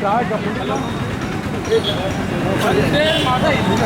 भारत माता की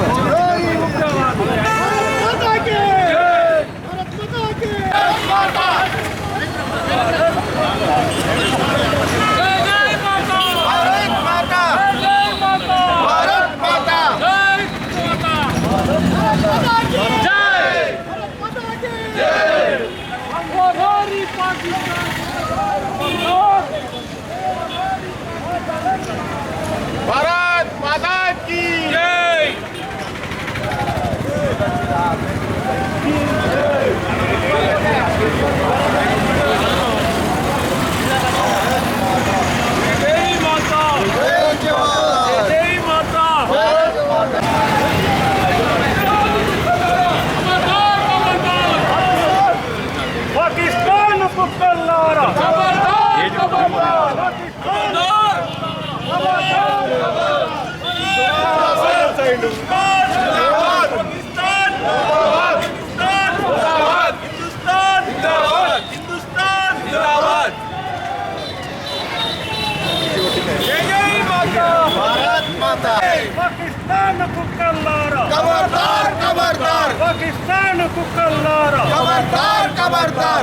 Kabardar, kabardar! Pakistan kukallara! Kabardar, kabardar!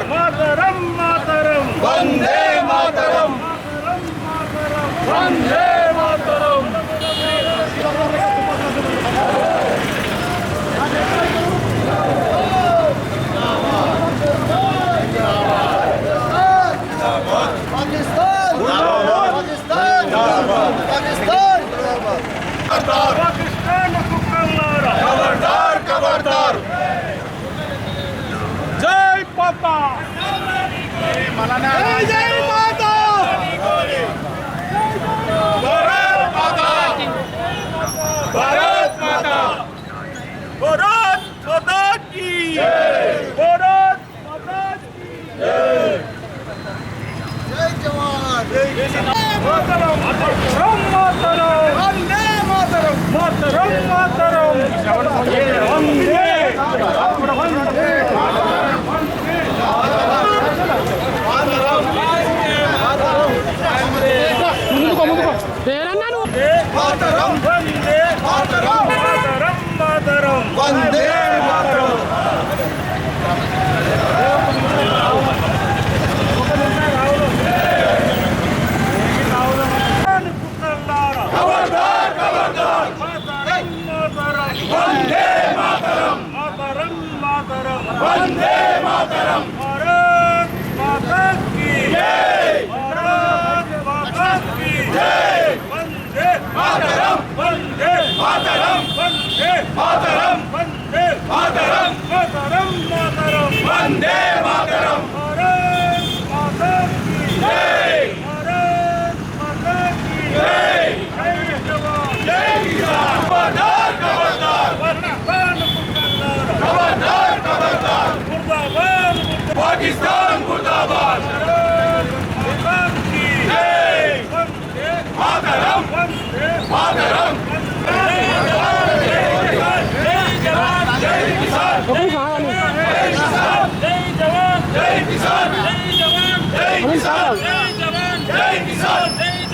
మాతరం మాతరం Pakistan, Murdabad! Hey! Mataram! Mataram!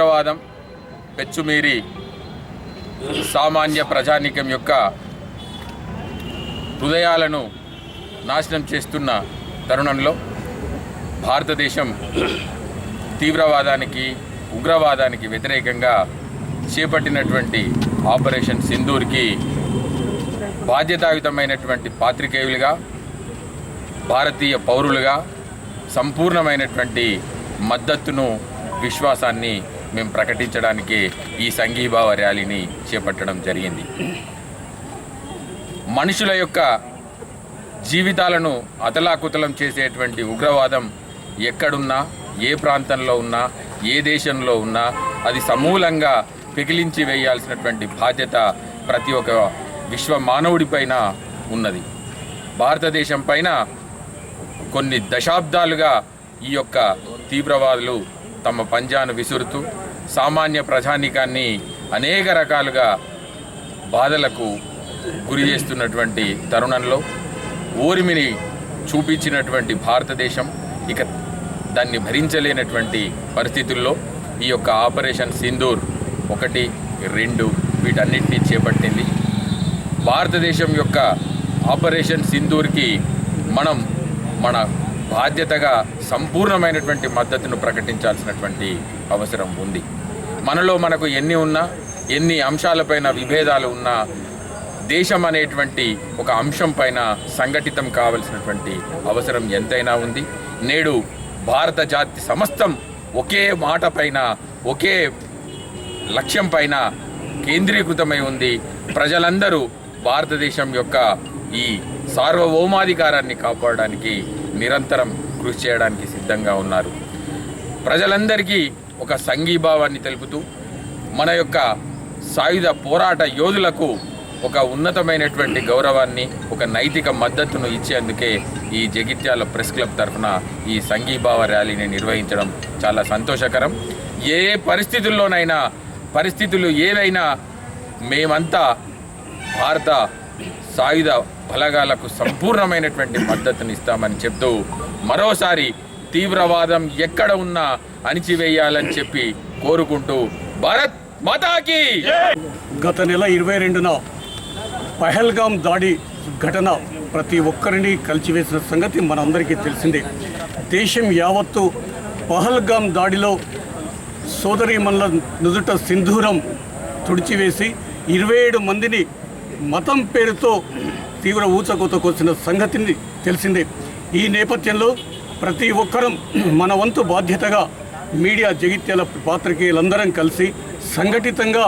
ఉగ్రవాదం పెచ్చుమీరి సామాన్య ప్రజానీకం యొక్క హృదయాలను నాశనం చేస్తున్న తరుణంలో భారతదేశం తీవ్రవాదానికి ఉగ్రవాదానికి వ్యతిరేకంగా చేపట్టినటువంటి ఆపరేషన్ సింధూర్కి బాధ్యతాయుతమైనటువంటి పాత్రికేయులుగా భారతీయ పౌరులుగా సంపూర్ణమైనటువంటి మద్దతును విశ్వాసాన్ని మేము ప్రకటించడానికి ఈ సంఘీభావ ర్యాలీని చేపట్టడం జరిగింది. మనుషుల యొక్క జీవితాలను అతలాకుతలం చేసేటువంటి ఉగ్రవాదం ఎక్కడున్నా ఏ ప్రాంతంలో ఉన్నా ఏ దేశంలో ఉన్నా అది సమూలంగా పిగిలించి వేయాల్సినటువంటి బాధ్యత ప్రతి ఒక్క విశ్వ మానవుడిపైన ఉన్నది. భారతదేశం పైన కొన్ని దశాబ్దాలుగా ఈ యొక్క తీవ్రవాదులు తమ పంజాను విసురుతూ సామాన్య ప్రజానీకాన్ని అనేక రకాలుగా బాధలకు గురి చేస్తున్నటువంటి తరుణంలో ఓరిమిని చూపించినటువంటి భారతదేశం ఇక దాన్ని భరించలేనటువంటి పరిస్థితుల్లో ఈ యొక్క ఆపరేషన్ సింధూర్ ఒకటి రెండు వీటన్నిటినీ చేపట్టింది. భారతదేశం యొక్క ఆపరేషన్ సింధూర్కి మనం మన బాధ్యతగా సంపూర్ణమైనటువంటి మద్దతును ప్రకటించాల్సినటువంటి అవసరం ఉంది. మనలో మనకు ఎన్ని ఉన్నా ఎన్ని అంశాలపైన విభేదాలు ఉన్నా దేశం అనేటువంటి ఒక అంశం పైన సంఘటితం కావలసినటువంటి అవసరం ఎంతైనా ఉంది. నేడు భారత జాతి సమస్తం ఒకే మాట పైన ఒకే లక్ష్యం పైన కేంద్రీకృతమై ఉంది. ప్రజలందరూ భారతదేశం యొక్క ఈ సార్వభౌమాధికారాన్ని కాపాడడానికి నిరంతరం కృషి చేయడానికి సిద్ధంగా ఉన్నారు. ప్రజలందరికీ ఒక సంఘీభావాన్ని తెలుపుతూ మన యొక్క సాయుధ పోరాట యోధులకు ఒక ఉన్నతమైనటువంటి గౌరవాన్ని ఒక నైతిక మద్దతును ఇచ్చేందుకే ఈ జగిత్యాల ప్రెస్ క్లబ్ తరఫున ఈ సంఘీభావ ర్యాలీని నిర్వహించడం చాలా సంతోషకరం. ఏ పరిస్థితుల్లోనైనా పరిస్థితులు ఏవైనా మేమంతా భారత సాయుధ బలగాలకు సంపూర్ణమైనటువంటి మద్దతుని ఇస్తామని చెప్తూ మరోసారి తీవ్రవాదం ఎక్కడ ఉన్నా అణిచివేయాలని చెప్పి కోరుకుంటూ భారత్ మాతాకి! గత నెల ఇరవై రెండున పహల్గాం దాడి ఘటన ప్రతి ఒక్కరిని కలిచివేసిన సంగతి మనందరికీ తెలిసిందే. దేశం యావత్తు పహల్గాం దాడిలో సోదరీమణుల నుదుట సింధూరం తుడిచివేసి ఇరవై ఏడు మందిని మతం పేరుతో తీవ్ర ఊచకోతకొచ్చిన సంగతిని తెలిసిందే. ఈ నేపథ్యంలో ప్రతి ఒక్కరం మన వంతు బాధ్యతగా మీడియా జగిత్యాల పాత్రికేయులందరం కలిసి సంఘటితంగా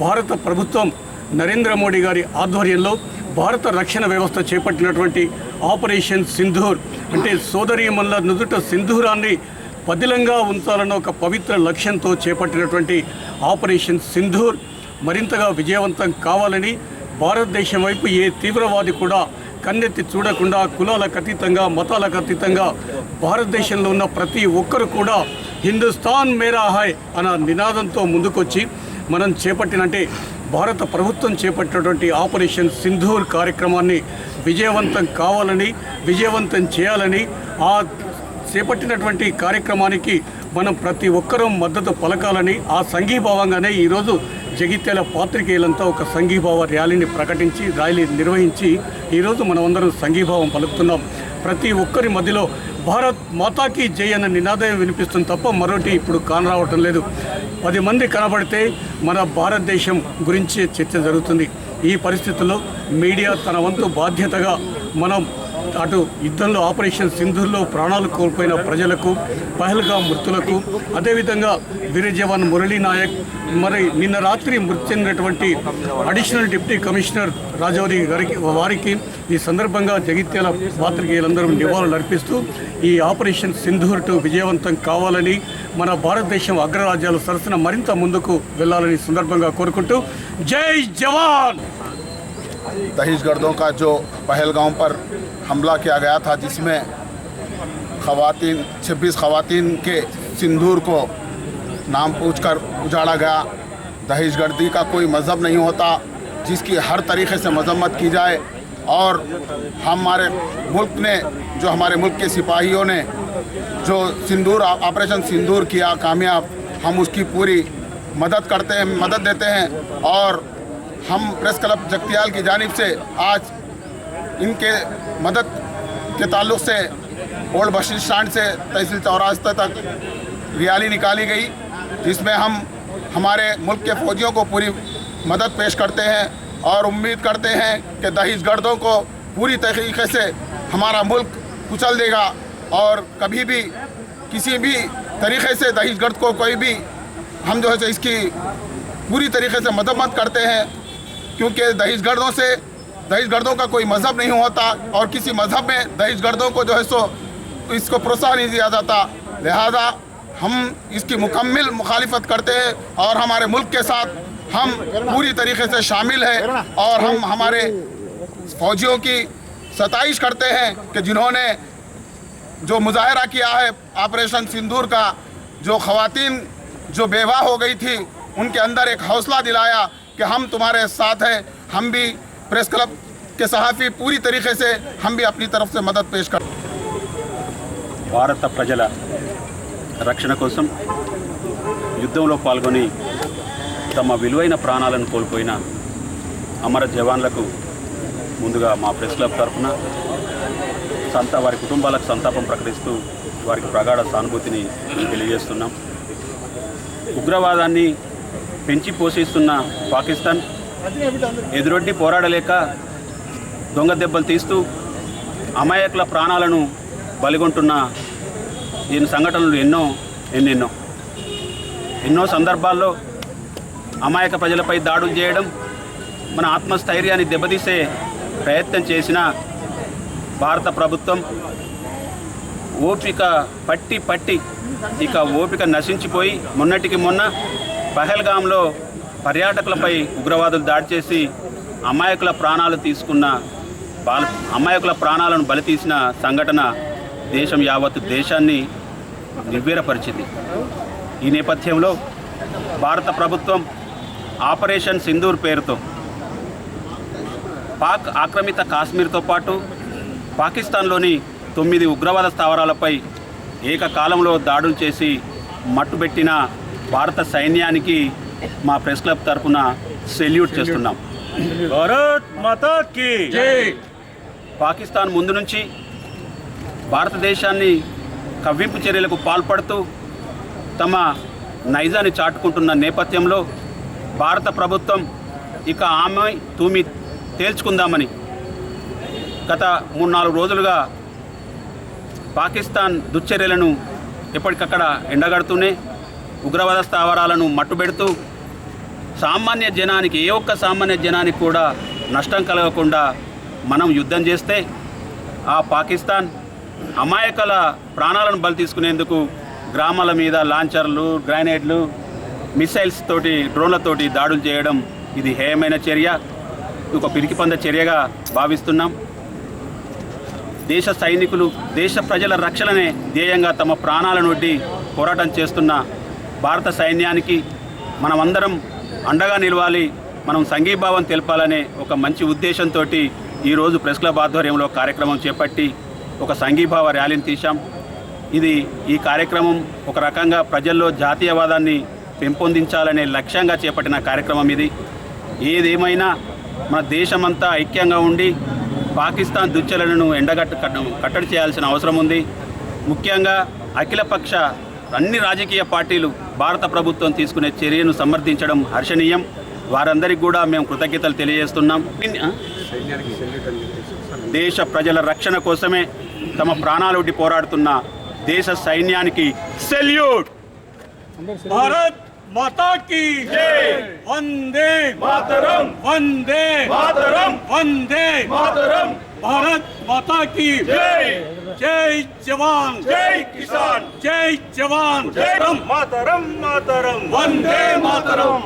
భారత ప్రభుత్వం నరేంద్ర మోడీ గారి ఆధ్వర్యంలో భారత రక్షణ వ్యవస్థ చేపట్టినటువంటి ఆపరేషన్ సింధూర్ అంటే సోదరీమల్ల నుదుట సింధూరాన్ని పదిలంగా ఉంచాలన్న ఒక పవిత్ర లక్ష్యంతో చేపట్టినటువంటి ఆపరేషన్ సింధూర్ మరింతగా విజయవంతం కావాలని భారతదేశం వైపు ఏ తీవ్రవాది కూడా కన్నెత్తి చూడకుండా కులాలకు అతీతంగా మతాలకు అతీతంగా భారతదేశంలో ఉన్న ప్రతి ఒక్కరు కూడా హిందుస్థాన్ మేరా హాయ్ అన్న నినాదంతో ముందుకొచ్చి మనం చేపట్టినంటే భారత ప్రభుత్వం చేపట్టినటువంటి ఆపరేషన్ సింధూర్ కార్యక్రమాన్ని విజయవంతం కావాలని విజయవంతం చేయాలని ఆ చేపట్టినటువంటి కార్యక్రమానికి మనం ప్రతి ఒక్కరూ మద్దతు పలకాలని ఆ సంఘీభావంగానే ఈరోజు జగిత్యాల పాత్రికేయులంతా ఒక సంఘీభావ ర్యాలీని ప్రకటించి ర్యాలీ నిర్వహించి ఈరోజు మనమందరం సంఘీభావం పలుకుతున్నాం. ప్రతి ఒక్కరి మధ్యలో భారత్ మాతాకి జై అన్న నినాదం వినిపిస్తుంది తప్ప మరొకటి ఇప్పుడు కానరావటం లేదు. పది మంది కనబడితే మన భారతదేశం గురించి చర్చ జరుగుతుంది. ఈ పరిస్థితుల్లో మీడియా తన వంతు బాధ్యతగా మనం అటు యుద్ధంలో ఆపరేషన్ సింధూర్లో ప్రాణాలు కోల్పోయిన ప్రజలకు పహల్గా మృతులకు అదేవిధంగా వీర జవాన్ మురళీ నాయక్ మరి నిన్న రాత్రి మృతి చెందినటువంటి అడిషనల్ డిప్యూటీ కమిషనర్ రాజౌరి గారికి వారికి ఈ సందర్భంగా జగిత్యాల పాత్రికేయులందరూ నివాళులు అర్పిస్తూ ఈ ఆపరేషన్ సింధూర్ టు విజయవంతం కావాలని మన భారతదేశం అగ్రరాజ్యాల సరసన మరింత ముందుకు వెళ్ళాలని ఈ సందర్భంగా కోరుకుంటూ జై జవాన్ दहेशगर्दों का जो पहलगांव पर हमला किया गया था, जिसमें खवातीन 26 खवातीन के सिंदूर को नाम पूछ कर उजाड़ा गया। दहेशगर्दी का कोई मज़हब नहीं होता, जिसकी हर तरीके से मजम्मत की जाए। और हमारे मुल्क ने, जो हमारे मुल्क के सिपाहियों ने, जो सिंदूर, ऑपरेशन सिंदूर किया, कामयाब, हम उसकी पूरी मदद करते हैं, मदद देते हैं। और हम प्रेस क्लब जगतियाल की जानिब से आज इनके मदद के ताल्लुक से ओल्ड बस स्टैंड से तहसील चौरास्ते तक रैली निकाली गई, जिसमें हम हमारे मुल्क के फौजियों को पूरी मदद पेश करते हैं और उम्मीद करते हैं कि दहेशगर्दों को पूरी तरीके से हमारा मुल्क कुचल देगा और कभी भी, किसी भी तरीके से दहेशगर्द को कोई भी हम जो है इसकी पूरी तरीके से मदम्मत करते हैं, क्योंकि दहेशगर्दों से दहशतगर्दों का कोई मज़हब नहीं होता और किसी मज़हब में दहशतगर्दों को जो है सो, इसको प्रोत्साहन नहीं दिया जाता। लिहाजा हम इसकी मुकम्मल मुखालफत करते हैं और हमारे मुल्क के साथ हम पूरी तरीके से शामिल हैं और हम हमारे फौजियों की सताइश करते हैं कि जिन्होंने जो मुजाहरा किया है, ऑपरेशन सिंदूर का, जो खवातीन, जो बेवा हो गई थी, उनके अंदर एक हौसला दिलाया कि हम तुम्हारे साथ हैं, हम भी प्रेस क्लब के सहाफ़ी पूरी तरीके से हम भी अपनी तरफ से मदद पेश कर భారత ప్రజల రక్షణ కోసం యుద్ధంలో పాల్గొని తమ విలువైన ప్రాణాలను కోల్పోయిన అమర జవాన్లకు ముందుగా మా ప్రెస్ క్లబ్ తరఫున సంతా వారి కుటుంబాలకు సంతాపం ప్రకటిస్తూ వారికి ప్రగాఢ సానుభూతిని తెలియజేస్తున్నాం ఉగ్రవాదాన్ని పెంచి పోషిస్తున్న పాకిస్తాన్ ఎదురొడ్డి పోరాడలేక దొంగ దెబ్బలు తీస్తూ అమాయకుల ప్రాణాలను బలిగొంటున్న ఈ సంఘటనలు ఎన్నో ఎన్నెన్నో. ఎన్నో సందర్భాల్లో అమాయక ప్రజలపై దాడులు చేయడం మన ఆత్మస్థైర్యాన్ని దెబ్బతీసే ప్రయత్నం చేసిన భారత ప్రభుత్వం ఓపిక పట్టి పట్టి ఇక ఓపిక నశించిపోయి మొన్నటికి మొన్న పహల్గాంలో పర్యాటకులపై ఉగ్రవాదులు దాడి చేసి అమాయకుల ప్రాణాలు తీసుకున్న బాల అమాయకుల ప్రాణాలను బలి తీసిన సంఘటన దేశం యావత్తు దేశాన్ని నిర్వీరపరిచింది. ఈ నేపథ్యంలో భారత ప్రభుత్వం ఆపరేషన్ సింధూర్ పేరుతో పాక్ ఆక్రమిత కాశ్మీర్తో పాటు పాకిస్తాన్లోని తొమ్మిది ఉగ్రవాద స్థావరాలపై ఏకకాలంలో దాడులు చేసి మట్టుబెట్టిన భారత సైన్యానికి మా ప్రెస్ క్లబ్ తరఫున సెల్యూట్ చేస్తున్నాం. భారత్ మాతా కీ పాకిస్తాన్ ముందు నుంచి భారతదేశాన్ని కవ్వింపు చర్యలకు పాల్పడుతూ తమ నైజాన్ని చాటుకుంటున్న నేపథ్యంలో భారత ప్రభుత్వం ఇక ఆమె తూమి తేల్చుకుందామని గత మూడు నాలుగు రోజులుగా పాకిస్తాన్ దుశ్చర్యలను ఎప్పటికక్కడ ఎండగడుతూనే ఉగ్రవాద స్థావరాలను మట్టుబెడుతూ సామాన్య జనానికి ఏ ఒక్క సామాన్య జనానికి కూడా నష్టం కలగకుండా మనం యుద్ధం చేస్తే ఆ పాకిస్తాన్ అమాయకుల ప్రాణాలను బలి తీసుకునేందుకు గ్రామాల మీద లాంచర్లు గ్రానైడ్లు మిసైల్స్ తోటి డ్రోన్లతోటి దాడులు చేయడం ఇది హేయమైన చర్య. ఒక పిరికిపంద చర్యగా భావిస్తున్నాం. దేశ సైనికులు దేశ ప్రజల రక్షణనే ధ్యేయంగా తమ ప్రాణాలను వడ్డి పోరాటం చేస్తున్న భారత సైన్యానికి మనమందరం అండగా నిలవాలి మనం సంఘీభావం తెలపాలనే ఒక మంచి ఉద్దేశంతో ఈరోజు ప్రెస్ క్లబ్ ఆధ్వర్యంలో కార్యక్రమం చేపట్టి ఒక సంఘీభావ ర్యాలీని తీశాం. ఇది ఈ కార్యక్రమం ఒక రకంగా ప్రజల్లో జాతీయవాదాన్ని పెంపొందించాలనే లక్ష్యంగా చేపట్టిన కార్యక్రమం ఇది. ఏదేమైనా మన దేశమంతా ఐక్యంగా ఉండి పాకిస్తాన్ దుచ్చలను ఎండగట్ట కట్ట- కట్టడి చేయాల్సిన అవసరం ఉంది. ముఖ్యంగా అఖిలపక్ష అన్ని రాజకీయ పార్టీలు భారత ప్రభుత్వం తీసుకునే చర్యను సమర్థించడం హర్షణీయం. వారందరికీ కూడా మేము కృతజ్ఞతలు తెలియజేస్తున్నాం. దేశ ప్రజల రక్షణ కోసమే తమ ప్రాణాలు పోరాడుతున్న దేశ సైన్యానికి సెల్యూట్! భారత్ మాతాకి వందే మాతరం! వందే మాతరం! వందే మాతరం! భారత్ మాతా కీ జై జై జవాన్ జై కిసాన్ జై జవాన్ మాతరం మాతరం వందే మాతరం